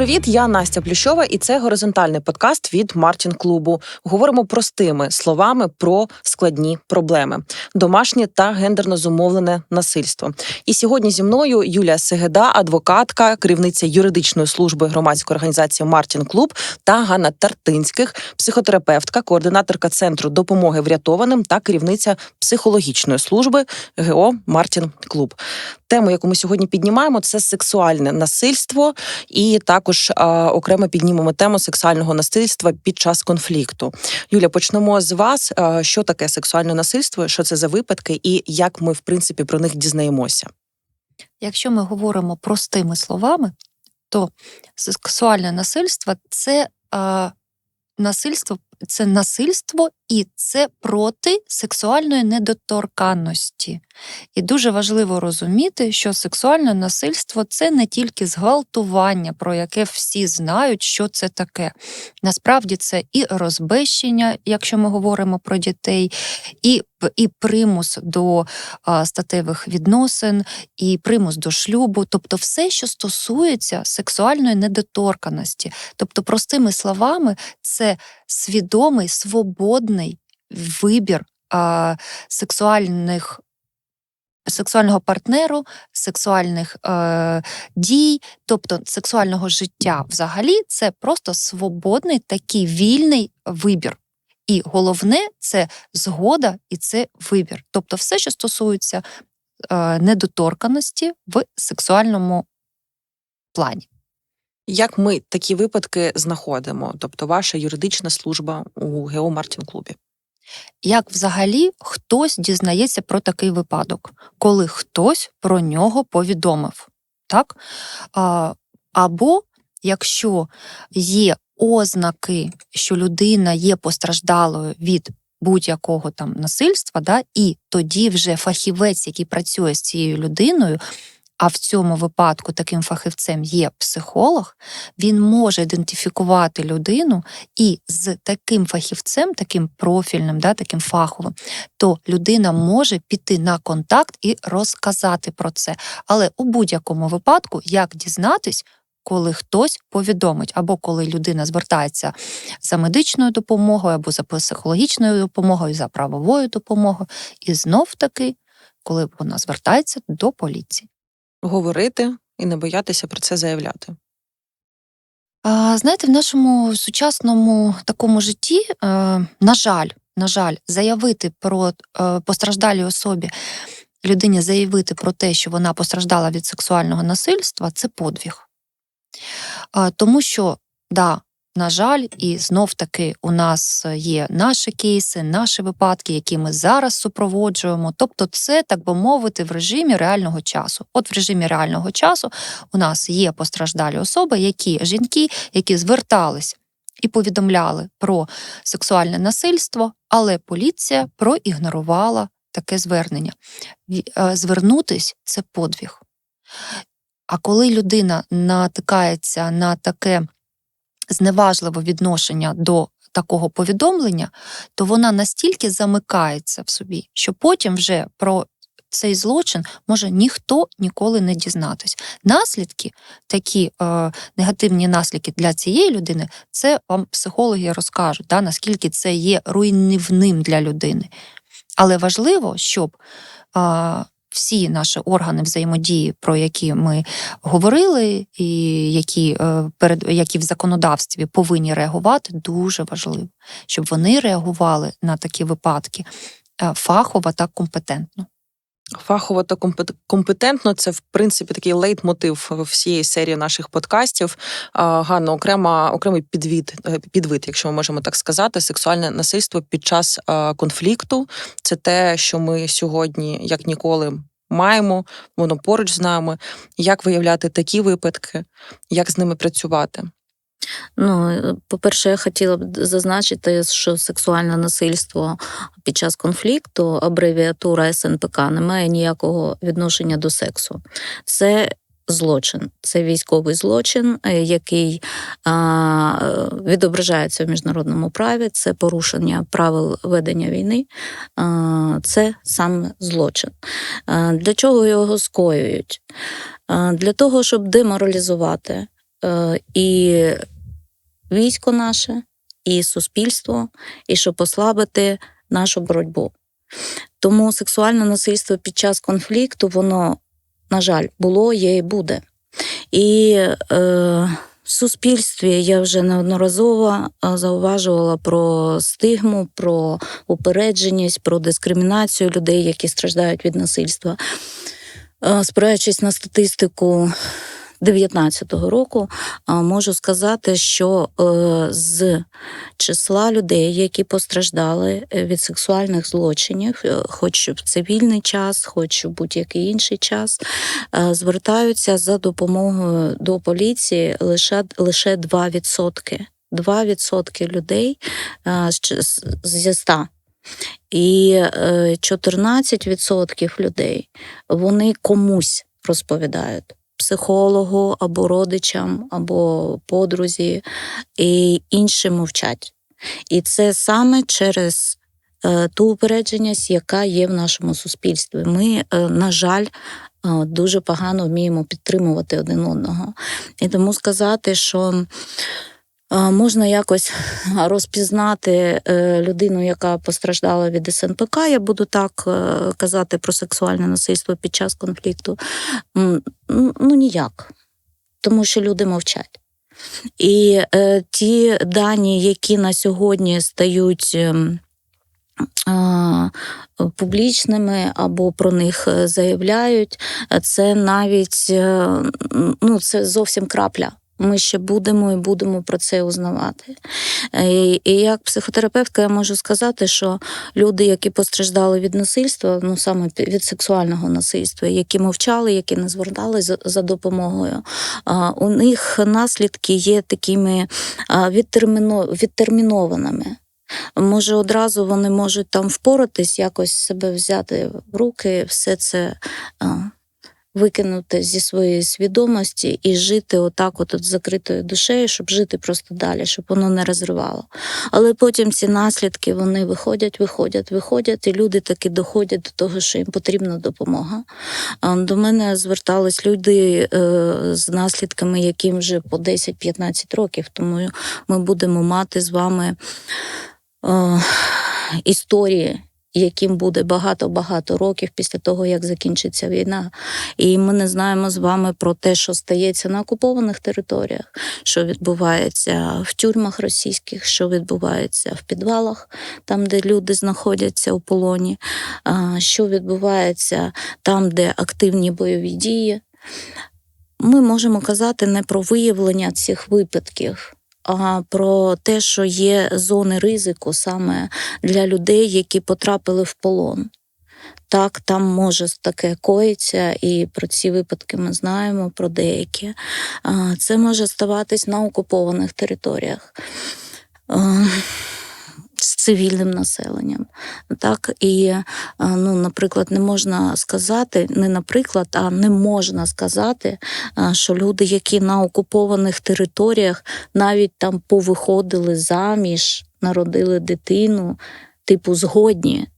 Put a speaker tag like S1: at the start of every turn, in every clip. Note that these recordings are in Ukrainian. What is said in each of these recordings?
S1: привіт! Я Настя Плющова, і це горизонтальний подкаст від Мартін Клубу. Говоримо простими словами про складні проблеми: домашнє та гендерно зумовлене насильство. І сьогодні зі мною Юлія Сегеда, адвокатка, керівниця юридичної служби громадської організації Мартін Клуб та Ганна Тартинських, психотерапевтка, координаторка центру допомоги врятованим та керівниця психологічної служби ГО Мартін Клуб. Тему, яку ми сьогодні піднімаємо, це сексуальне насильство, і також а, окремо піднімемо тему сексуального насильства під час конфлікту. Юля, почнемо з вас. Що таке сексуальне насильство? Що це за випадки, і як ми в принципі про них дізнаємося?
S2: Якщо ми говоримо простими словами, то сексуальне насильство це е, насильство, це насильство і це проти сексуальної недоторканності. І дуже важливо розуміти, що сексуальне насильство це не тільки зґвалтування, про яке всі знають, що це таке. Насправді це і розбещення, якщо ми говоримо про дітей, і і примус до а, статевих відносин, і примус до шлюбу, тобто все, що стосується сексуальної недоторканості. Тобто, простими словами, це свідомий свободний вибір а, сексуальних. Сексуального партнеру, сексуальних е, дій, тобто сексуального життя взагалі, це просто свободний такий вільний вибір. І головне це згода і це вибір. Тобто, все, що стосується е, недоторканості в сексуальному плані.
S1: Як ми такі випадки знаходимо? Тобто, ваша юридична служба у ГО Мартін Клубі?
S2: Як взагалі хтось дізнається про такий випадок, коли хтось про нього повідомив? Так? Або якщо є ознаки, що людина є постраждалою від будь-якого там насильства, да, і тоді вже фахівець, який працює з цією людиною, а в цьому випадку таким фахівцем є психолог, він може ідентифікувати людину і з таким фахівцем, таким профільним, да, таким фаховим, то людина може піти на контакт і розказати про це. Але у будь-якому випадку, як дізнатись, коли хтось повідомить, або коли людина звертається за медичною допомогою, або за психологічною допомогою, за правовою допомогою, і знов таки, коли вона звертається до поліції
S1: говорити і не боятися про це заявляти?
S2: А, Знаєте, в нашому сучасному такому житті, е, на жаль, на жаль, заявити про е, постраждалій особі, людині заявити про те, що вона постраждала від сексуального насильства, це подвиг. Тому що, да, на жаль, і знов таки у нас є наші кейси, наші випадки, які ми зараз супроводжуємо. Тобто, це, так би мовити, в режимі реального часу. От в режимі реального часу у нас є постраждалі особи, які жінки, які звертались і повідомляли про сексуальне насильство, але поліція проігнорувала таке звернення. Е, звернутись це подвиг. А коли людина натикається на таке зневажливе відношення до такого повідомлення, то вона настільки замикається в собі, що потім вже про цей злочин може ніхто ніколи не дізнатись. Наслідки, такі е, негативні наслідки для цієї людини, це вам психологи розкажуть, да, наскільки це є руйнівним для людини. Але важливо, щоб е, всі наші органи взаємодії, про які ми говорили, і які е, перед які в законодавстві повинні реагувати, дуже важливо, щоб вони реагували на такі випадки е, фахово та компетентно.
S1: Фахово та компетентно це в принципі такий лейтмотив всієї серії наших подкастів. Ганна, окрема окремий підвід, е, підвид, якщо ми можемо так сказати, сексуальне насильство під час конфлікту. Це те, що ми сьогодні, як ніколи, маємо, воно поруч з нами. Як виявляти такі випадки, як з ними працювати?
S3: Ну, е, по-перше, я хотіла б зазначити, що сексуальне насильство під час конфлікту, абревіатура СНПК, не має ніякого відношення до сексу. Це злочин, це військовий злочин, е, який відображається в міжнародному праві. Це порушення правил ведення війни, це саме злочин. Для чого його скоюють? Для того, щоб деморалізувати е, і військо наше, і суспільство, і щоб послабити нашу боротьбу. Тому сексуальне насильство під час конфлікту, воно, на жаль, було, є і буде. І е, в суспільстві я вже неодноразово е, зауважувала про стигму, про упередженість, про дискримінацію людей, які страждають від насильства. Е, Спираючись на статистику 19-го року, можу сказати, що е, з числа людей, які постраждали е, від сексуальних злочинів, е, хоч в цивільний час, хоч в будь-який інший час, звертаються за допомогою до поліції лише, лише 2%. 2% людей зі 100. І е, 14% людей вони комусь розповідають психологу або родичам, або подрузі, і інші мовчать. І це саме через е, ту упередженість, яка є в нашому суспільстві. Ми, е, на жаль, е, дуже погано вміємо підтримувати один одного. І тому сказати, що можна якось розпізнати е, людину, яка постраждала від СНПК, я буду так е, казати про сексуальне насильство під час конфлікту. Ну, ніяк. Тому що люди мовчать. І е, ті дані, які на сьогодні стають. а, Публічними або про них е, заявляють, е, це навіть е, ну, це зовсім крапля. Ми ще будемо і будемо про це узнавати. Е, І, і як психотерапевтка я можу сказати, що люди, які постраждали від насильства, ну саме від сексуального насильства, які мовчали, які не звертались за, за допомогою, а, у них наслідки є такими а, відтерміно, відтермінованими. Може, одразу вони можуть там впоратись, якось себе взяти в руки, все це а, викинути зі своєї свідомості і жити отак, от, от закритою душею, щоб жити просто далі, щоб воно не розривало. Але потім ці наслідки вони виходять, виходять, виходять, і люди таки доходять до того, що їм потрібна допомога. До мене звертались люди е, з наслідками, яким вже по 10-15 років, тому ми будемо мати з вами е, історії, яким буде багато-багато років після того, як закінчиться війна. І ми не знаємо з вами про те, що стається на окупованих територіях, що відбувається в тюрмах російських, що відбувається в підвалах, там, де люди знаходяться у полоні, що відбувається там, де активні бойові дії. Ми можемо казати не про виявлення цих випадків, про те, що є зони ризику саме для людей, які потрапили в полон. Так, там може таке коїться, і про ці випадки ми знаємо про деякі. Це може ставатись на окупованих територіях. Цивільним населенням. Так, і, ну, наприклад, не можна сказати, не наприклад, а не можна сказати, що люди, які на окупованих територіях навіть там повиходили заміж, народили дитину, типу, згодні.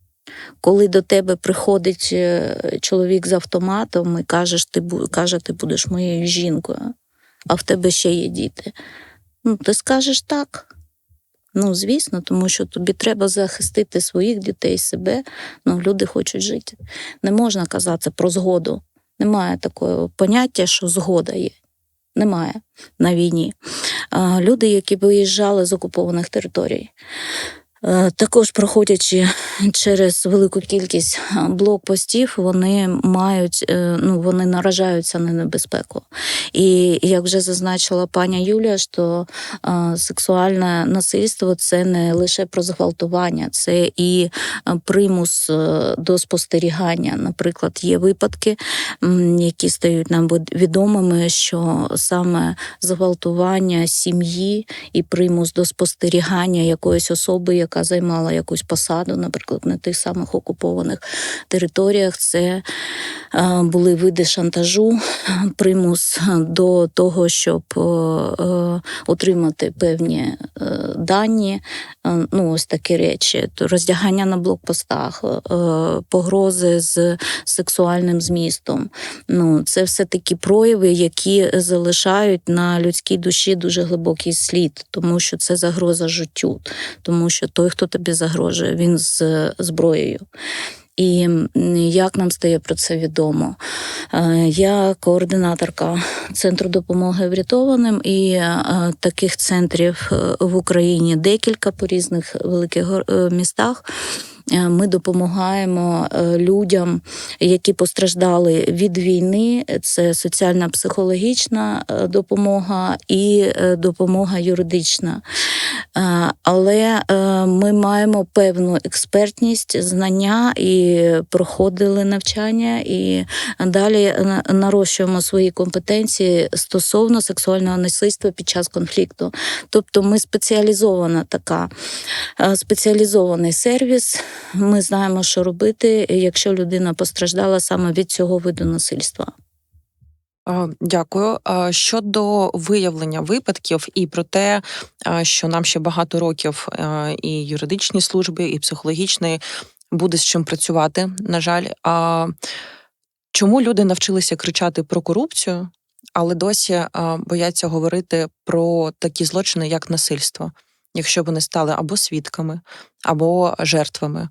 S3: Коли до тебе приходить е, чоловік з автоматом і кажеш, ти, каже, ти будеш моєю жінкою, а в тебе ще є діти. Ну, ти скажеш так. Ну, звісно, тому що тобі треба захистити своїх дітей, себе. Ну, люди хочуть жити. Не можна казати про згоду. Немає такого поняття, що згода є. Немає на війні. Люди, які виїжджали з окупованих територій, також проходячи через велику кількість блокпостів, вони мають, е, ну, вони наражаються на небезпеку. І як вже зазначила пані Юлія, що сексуальне насильство це не лише про зґвалтування, це і примус е, до спостерігання. Наприклад, є випадки, які стають нам відомими, що саме зґвалтування сім'ї і примус до спостерігання якоїсь особи, яка займала якусь посаду, наприклад, на тих самих окупованих територіях, це е, були види шантажу, примус до того, щоб е, е, отримати певні дані, ну, ось такі речі: То роздягання на блокпостах, погрози з сексуальним змістом. Ну, це все такі прояви, які залишають на людській душі дуже глибокий слід, тому що це загроза життю, тому що той, хто тобі загрожує, він з зброєю. І як нам стає про це відомо? Е, Я координаторка центру допомоги врятованим, і е, таких центрів е, в Україні декілька по різних великих містах. Ми допомагаємо людям, які постраждали від війни. Це соціальна психологічна допомога і допомога юридична. Е, Але е, ми маємо певну експертність, знання і проходили навчання, і далі нарощуємо свої компетенції стосовно сексуального насильства під час конфлікту. Тобто ми спеціалізована така, е, спеціалізований сервіс. Ми знаємо, що робити, якщо людина постраждала саме від цього виду насильства.
S1: А, Дякую. А, Щодо виявлення випадків і про те, а, що нам ще багато років і юридичні служби, і психологічні буде з чим працювати. На жаль, а чому люди навчилися кричати про корупцію, але досі бояться говорити про такі злочини, як насильство, якщо вони стали або свідками, або жертвами?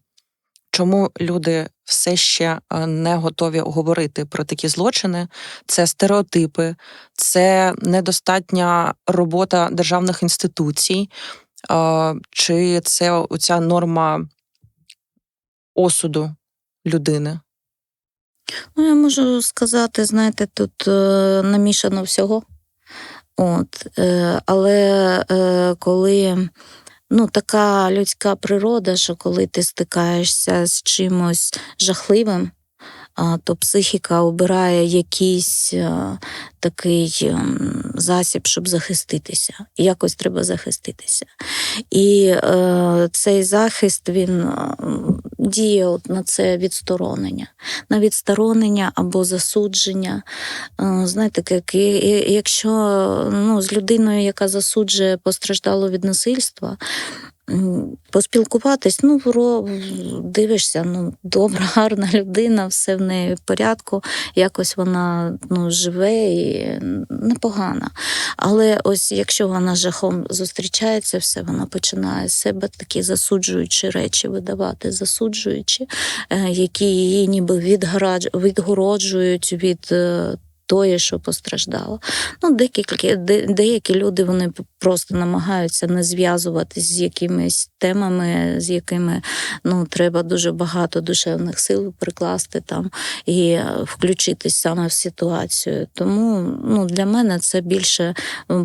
S1: Чому люди все ще не готові говорити про такі злочини? Це стереотипи, це недостатня робота державних інституцій, чи це оця норма осуду людини?
S3: Ну, я можу сказати, знаєте, тут е, намішано всього. От, е, але е, коли ну, така людська природа, що коли ти стикаєшся з чимось жахливим, то психіка обирає якийсь е, такий ем, засіб, щоб захиститися. Якось треба захиститися. І е, цей захист він е, діє от на це відсторонення на відсторонення або засудження. Знаєте, як, якщо ну, з людиною, яка засуджує постраждало від насильства, поспілкуватись, ну, вро- дивишся, ну, добра, гарна людина, все в неї в порядку, якось вона ну, живе і непогана. Але ось якщо вона жахом зустрічається, все, вона починає з себе такі засуджуючі речі видавати, засуджуючі, е, які її ніби відгороджують від. Тої, що постраждало. Ну, деякі, деякі люди вони просто намагаються не зв'язуватись з якимись темами, з якими ну, треба дуже багато душевних сил прикласти там і е, включитись саме в ситуацію. Тому ну, для мене це більше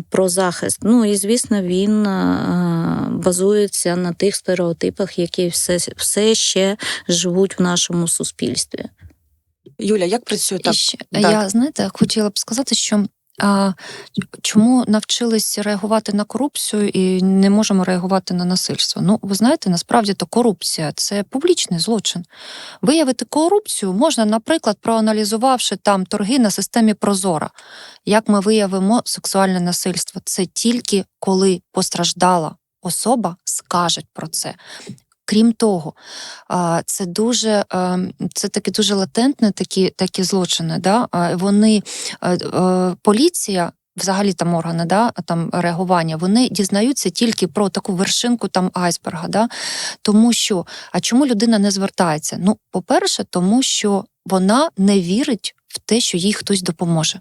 S3: про захист. Ну і звісно, він е, базується на тих стереотипах, які все, все ще живуть в нашому суспільстві.
S1: Юля, як працює так?
S2: І ще,
S1: так.
S2: Я знаєте, хотіла б сказати, що а, чому навчились реагувати на корупцію і не можемо реагувати на насильство? Ну, ви знаєте, насправді то корупція це публічний злочин. Виявити корупцію можна, наприклад, проаналізувавши там торги на системі Прозора. Як ми виявимо сексуальне насильство? Це тільки коли постраждала особа скаже про це. Крім того, це дуже це такі дуже латентні такі, такі злочини. Да? Вони поліція. Взагалі там органи да, там реагування, вони дізнаються тільки про таку вершинку там айсберга. Да? Тому що, а чому людина не звертається? Ну, по-перше, тому що вона не вірить в те, що їй хтось допоможе.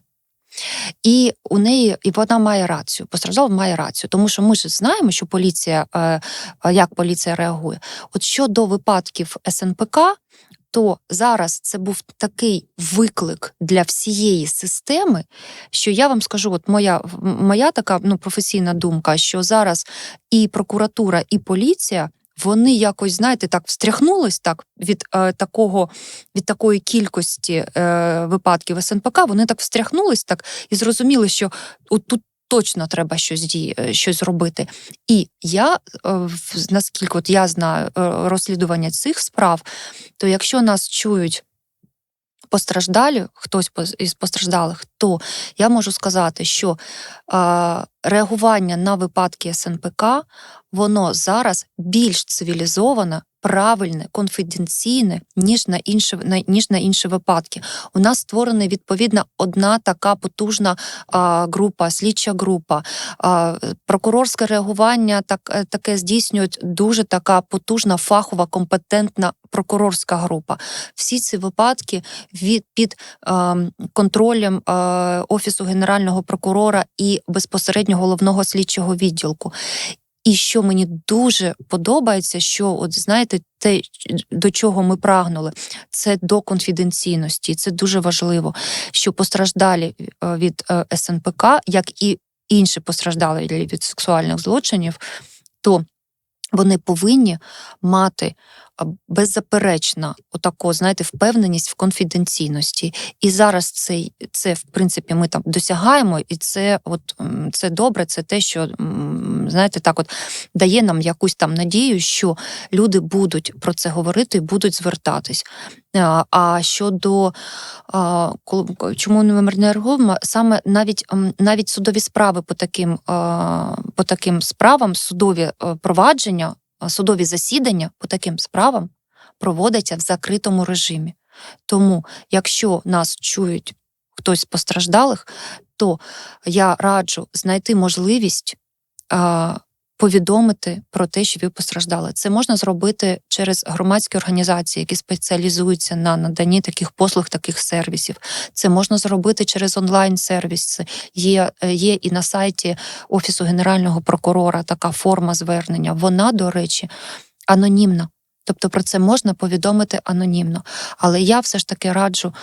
S2: І у неї і вона має рацію. Постраждала має рацію, тому що ми ж знаємо, що поліція е, е, як поліція реагує. От щодо випадків СНПК, то зараз це був такий виклик для всієї системи, що я вам скажу, от моя моя така ну, професійна думка, що зараз і прокуратура, і поліція. Вони якось, знаєте, так встряхнулись так від е, такого від такої кількості е, випадків СНПК. Вони так встряхнулись так і зрозуміли, що от тут точно треба щось дії, е, щось робити. І я е, наскільки от я знаю е, розслідування цих справ, то якщо нас чують постраждалі, хтось із постраждалих, то я можу сказати, що а, реагування на випадки СНПК воно зараз більш цивілізоване, правильне, конфіденційне, ніж на інші, на- ніж на інші випадки. У нас створена відповідна одна така потужна а, група, слідча група. А, прокурорське реагування так, е, таке здійснюють дуже така потужна, фахова, компетентна прокурорська група. Всі ці випадки від під е, контролем е, офісу генерального прокурора і безпосередньо головного слідчого відділку. І що мені дуже подобається, що от знаєте, те, до чого ми прагнули, це до конфіденційності. Це дуже важливо, що постраждалі е, від е, СНПК, як і інші постраждалі від сексуальних злочинів, то вони повинні мати а, беззаперечно отако, знаєте, впевненість в конфіденційності. І зараз це, це в принципі, ми там досягаємо, і це от це добре, це те, що знаєте, так от дає нам якусь там надію, що люди будуть про це говорити і будуть звертатись. А, щодо чому не реагуємо, саме навіть навіть судові справи по таким по таким справам, судові е, провадження, судові засідання по таким справам проводяться в закритому режимі. Тому, якщо нас чують хтось з постраждалих, то я раджу знайти можливість повідомити про те, що ви постраждали. Це можна зробити через громадські організації, які спеціалізуються на наданні таких послуг, таких сервісів. Це можна зробити через онлайн-сервіси. Є, е, є і на сайті Офісу Генерального прокурора така форма звернення. Вона, до речі, анонімна. Тобто про це можна повідомити анонімно. Але я все ж таки раджу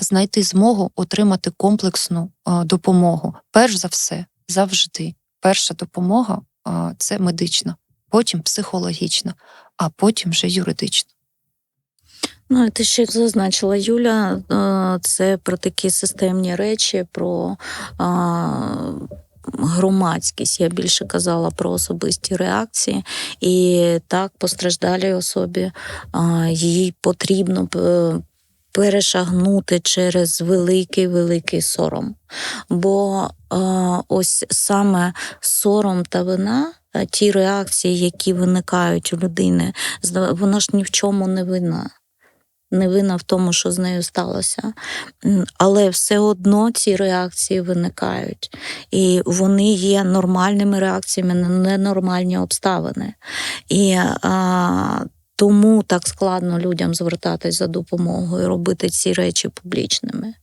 S2: знайти змогу отримати комплексну е, допомогу. Перш за все, завжди. Перша допомога це медична, потім психологічна, а потім вже юридична.
S3: Ну, ти ще зазначила Юля, е, це про такі системні речі, про громадськість. Я більше казала про особисті реакції. І так, постраждалій особі їй потрібно е, перешагнути через великий великий сором. Бо е, ось саме сором та вина. е, Ті реакції, які виникають у людини, вона ж ні в чому не винна не винна в тому, що з нею сталося. Але все одно ці реакції виникають. І вони є нормальними реакціями на ненормальні обставини. І а, тому так складно людям звертатись за допомогою, робити ці речі публічними.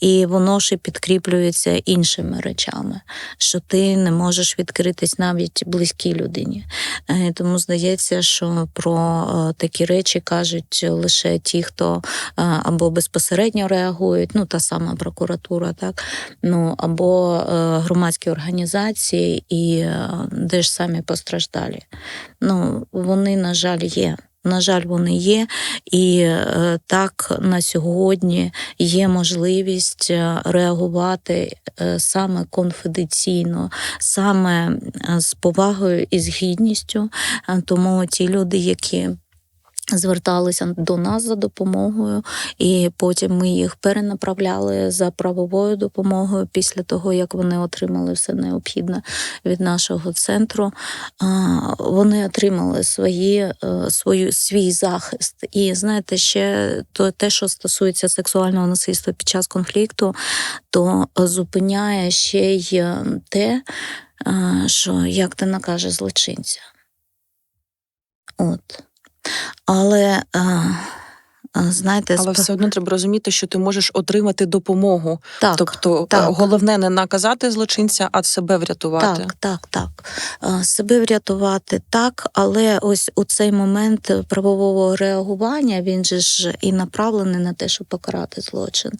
S3: І воно ще підкріплюється іншими речами, що ти не можеш відкритись навіть близькій людині. Е, Тому здається, що про е, такі речі кажуть лише ті, хто е, або безпосередньо реагують, ну та сама прокуратура, так ну або громадські організації, і де ж самі постраждалі. Ну вони, на жаль, є. На жаль, вони є, і е, так на сьогодні є можливість е, реагувати е, саме конфіденційно, саме з повагою і з гідністю. Тому ті люди, які зверталися до нас за допомогою, і потім ми їх перенаправляли за правовою допомогою після того, як вони отримали все необхідне від нашого центру. Вони отримали свої, е, свою, свій захист. І знаєте, ще то те, що стосується сексуального насильства під час конфлікту, то зупиняє ще й е, те, е, що як ти накажеш злочинця. От. Але, а, а, знаєте,
S1: Але
S3: сп-
S1: все одно треба розуміти, що ти можеш отримати допомогу.
S3: так,
S1: Тобто,
S3: так.
S1: е, головне не наказати злочинця, а себе врятувати.
S3: Так, так, так. Себе врятувати так, але ось у цей момент правового реагування він же ж і направлений на те, щоб покарати злочин.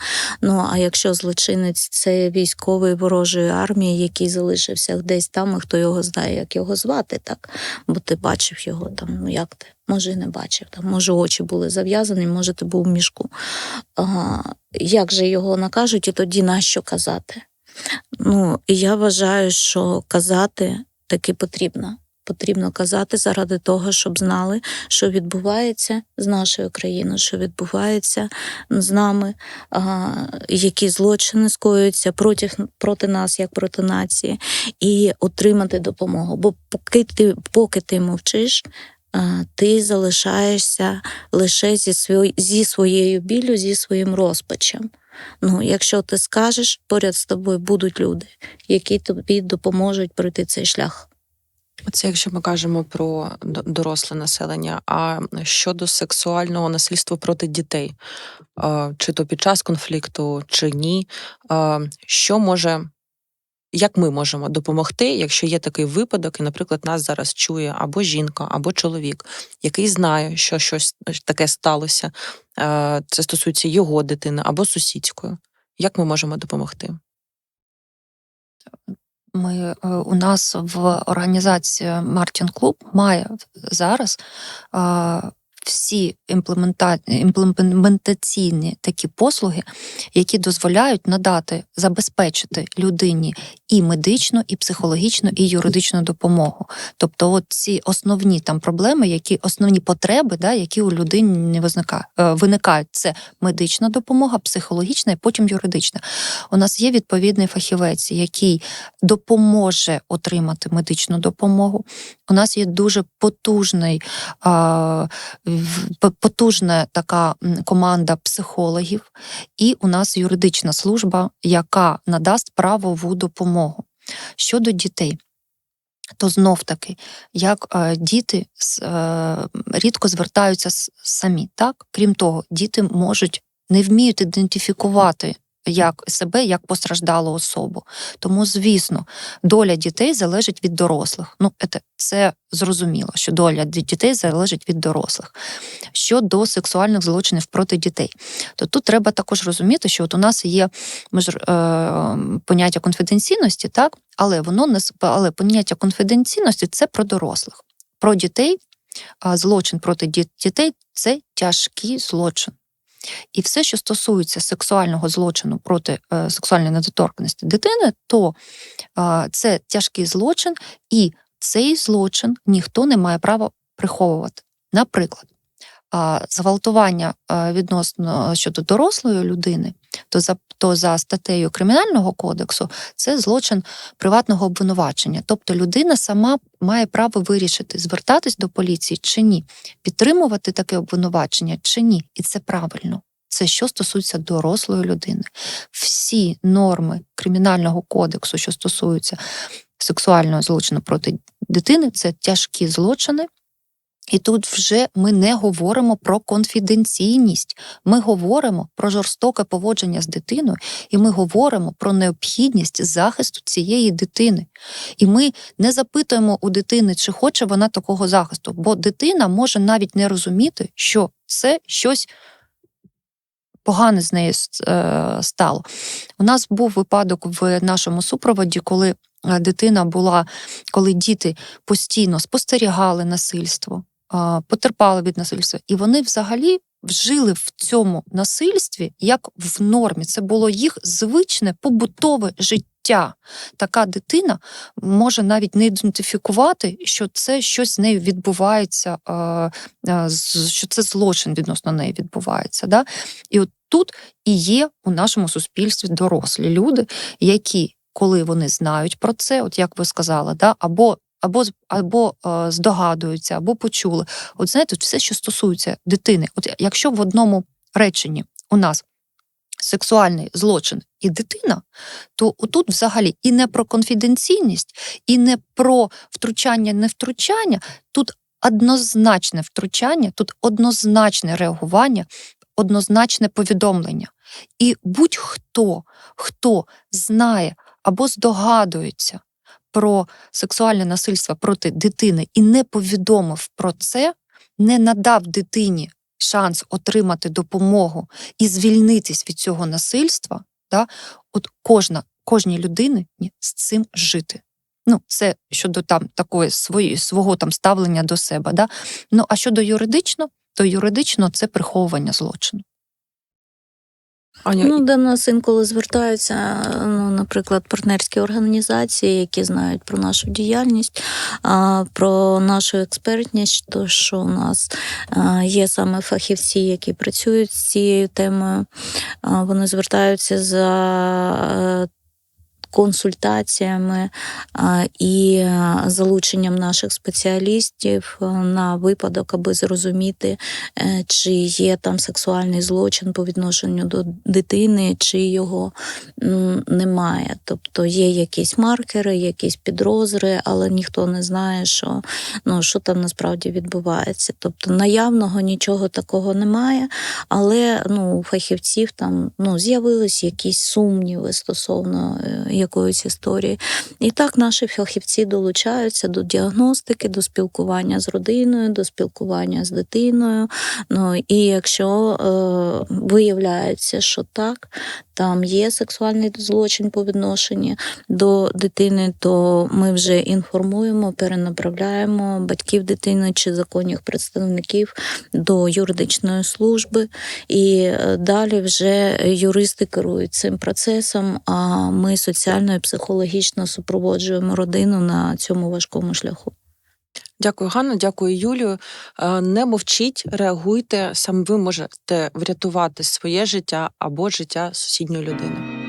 S3: Ну а якщо злочинець це військовий ворожої армії, який залишився десь там, і хто його знає, як його звати, так бо ти бачив його там. Ну як ти? Може, і не бачив. Там, може, очі були зав'язані, може, ти був в мішку. Ага. Як же його накажуть, і тоді на що казати? Ну, я вважаю, що казати таки потрібно. потрібно казати заради того, щоб знали, що відбувається з нашою країною, що відбувається з нами, а, які злочини скоюються проти, проти нас, як проти нації, і отримати допомогу. Бо поки ти, поки ти мовчиш, ти залишаєшся лише зі, свої, зі своєю біллю, зі своїм розпачем. Ну, якщо ти скажеш, поряд з тобою будуть люди, які тобі допоможуть пройти цей шлях.
S1: Це якщо ми кажемо про доросле населення. А щодо сексуального насильства проти дітей, чи то під час конфлікту, чи ні, що може. Як ми можемо допомогти, якщо є такий випадок, і, наприклад, нас зараз чує або жінка, або чоловік, який знає, що щось таке сталося, е, це стосується його дитини або сусідської. Як ми можемо допомогти?
S2: Ми е, у нас в організації Мартін Клуб має зараз е, всі імплемента... імплементаційні такі послуги, які дозволяють надати, забезпечити людині і медичну, і психологічну, і юридичну допомогу. Тобто, от ці основні там проблеми, які основні потреби, да, які у людини не виникають, виникають, це медична допомога, психологічна і потім юридична. У нас є відповідний фахівець, який допоможе отримати медичну допомогу. У нас є дуже потужний, потужна така команда психологів, і у нас юридична служба, яка надасть правову допомогу. Щодо дітей. То знов таки, як е, діти е, рідко звертаються самі. Так? Крім того, діти можуть не вміють ідентифікувати як себе як постраждалу особу. Тому, звісно, доля дітей залежить від дорослих. Ну, це, це зрозуміло, що доля дітей залежить від дорослих. Щодо сексуальних злочинів проти дітей, то тут треба також розуміти, що от у нас є між, е, поняття конфіденційності, так, але воно не але поняття конфіденційності це про дорослих. Про дітей, а злочин проти дітей це тяжкий злочин. І все, що стосується сексуального злочину проти е, сексуальної недоторканості дитини, то е, це тяжкий злочин, і цей злочин ніхто не має права приховувати. Наприклад, е, зґвалтування е, відносно щодо дорослої людини, то за, то за статтею Кримінального кодексу це злочин приватного обвинувачення. Тобто людина сама має право вирішити, звертатись до поліції чи ні, підтримувати таке обвинувачення чи ні. І це правильно. Це що стосується дорослої людини. Всі норми Кримінального кодексу, що стосуються сексуального злочину проти дитини, це тяжкі злочини. І тут вже ми не говоримо про конфіденційність, ми говоримо про жорстоке поводження з дитиною, і ми говоримо про необхідність захисту цієї дитини. І ми не запитуємо у дитини, чи хоче вона такого захисту, бо дитина може навіть не розуміти, що це щось погане з нею е, стало. У нас був випадок в нашому супроводі, коли е, дитина була, коли діти постійно спостерігали насильство, потерпали від насильства, і вони взагалі вжили в цьому насильстві як в нормі. Це було їх звичне побутове життя. Така дитина може навіть не ідентифікувати, що це щось з нею відбувається, що це злочин відносно неї відбувається. Да? І от тут і є у нашому суспільстві дорослі люди, які, коли вони знають про це, от як ви сказали, да, або або, або е, здогадуються, або почули. От знаєте, все, що стосується дитини. От якщо в одному реченні у нас сексуальний злочин і дитина, то отут взагалі і не про конфіденційність, і не про втручання, не втручання. Тут однозначне втручання, тут однозначне реагування, однозначне повідомлення. І будь-хто, хто знає або здогадується про сексуальне насильство проти дитини і не повідомив про це, не надав дитині шанс отримати допомогу і звільнитись від цього насильства, да, от кожна, кожній людині з цим жити. Ну, це щодо там такої свої, свого там ставлення до себе. Да? Ну а щодо юридично, то юридично це приховування злочину.
S1: Аня,
S3: Ну, до нас інколи звертаються, ну, наприклад, партнерські організації, які знають про нашу діяльність, про нашу експертність, то що у нас є саме фахівці, які працюють з цією темою. Вони звертаються за е, консультаціями і е, залученням наших спеціалістів е, на випадок, аби зрозуміти, е, чи є там сексуальний злочин по відношенню до дитини, чи його немає. Тобто є якісь маркери, якісь підозри, але ніхто не знає, що, ну, що там насправді відбувається. Тобто наявного нічого такого немає, але ну, у фахівців там ну, з'явились якісь сумніви стосовно якоїсь історії. І так наші фахівці долучаються до діагностики, до спілкування з родиною, до спілкування з дитиною. Ну і якщо е, виявляється, що так, там є сексуальний злочин по відношенню до дитини, то ми вже інформуємо, перенаправляємо батьків дитини чи законних представників до юридичної служби, і е, далі вже юристи керують цим процесом. А ми соціально і психологічно супроводжуємо родину на цьому важкому шляху.
S1: Дякую, Ганна, дякую, Юлію. Е, Не мовчіть, реагуйте. Саме ви можете врятувати своє життя або життя сусідньої людини.